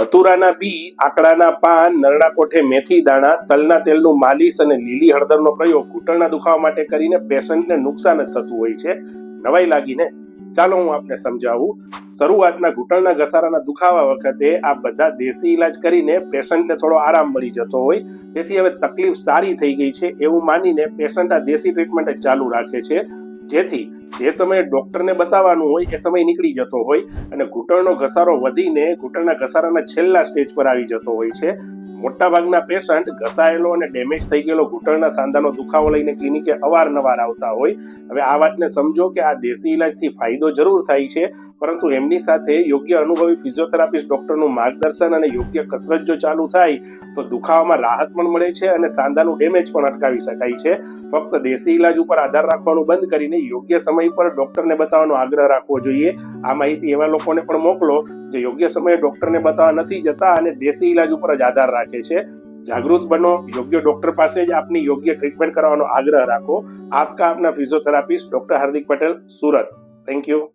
ધતુરાના બી, આકડાના પાન, નરડા કોઠે મેથી દાણા, તલના તેલનું માલિશ અને લીલી હળદરનો પ્રયોગ ઘૂંટણના દુખાવા માટે કરીને પેશન્ટને નુકસાન જ થતું હોય છે. નવાઈ લાગીને. ચાલો હું આપને સમજાવું. શરૂઆતના ઘૂંટણના ઘસારાના દુખાવા વખતે આ બધા દેશી ઈલાજ કરીને પેશન્ટને થોડો આરામ મળી જતો હોય. તેથી હવે તકલીફ સારી થઈ ગઈ છે એવું માનીને પેશન્ટ આ દેશી ટ્રીટમેન્ટ ચાલુ રાખે છે. જેથી જે સમયે ડોક્ટરને બતાવવાનું હોય, એ સમય નીકળી જતો હોય અને ઘૂંટણનો ઘસારો વધીને ઘૂંટણના ઘસારાના છેલ્લા સ્ટેજ પર આવી જતો હોય છે. મોટાભાગના પેશન્ટ ઘસાયેલો અને ડેમેજ થઈ ગયેલો ઘૂંટણના સાંધાનો દુખાવો લઈને ક્લિનિકે અવારનવાર આવતા હોય. હવે આ વાતને સમજો કે આ દેશી ઇલાજથી ફાયદો જરૂર થાય છે, પરંતુ એમની સાથે યોગ્ય અનુભવી ફિઝિયોથેરાપિસ્ટ ડોક્ટરનું માર્ગદર્શન અને યોગ્ય કસરત જો ચાલુ થાય, તો દુખાવામાં રાહત પણ મળે છે અને સાંધાનું ડેમેજ પણ અટકાવી શકાય છે. ફક્ત દેશી ઇલાજ ઉપર આધાર રાખવાનું બંધ કરીને યોગ્ય સમય પર ડોક્ટરને બતાવવાનો આગ્રહ રાખવો જોઈએ. આ માહિતી એવા લોકોને પણ મોકલો, જે યોગ્ય સમયે ડોક્ટરને બતાવવા નથી જતા અને દેશી ઇલાજ ઉપર જ આધાર રાખે. છે. જાગૃત બનો, યોગ્ય ડોક્ટર પાસે જ આપની યોગ્ય ટ્રીટમેન્ટ કરવાનો આગ્રહ રાખો. આપકા આપના physiotherapist doctor Hardik Patel, Surat. Thank you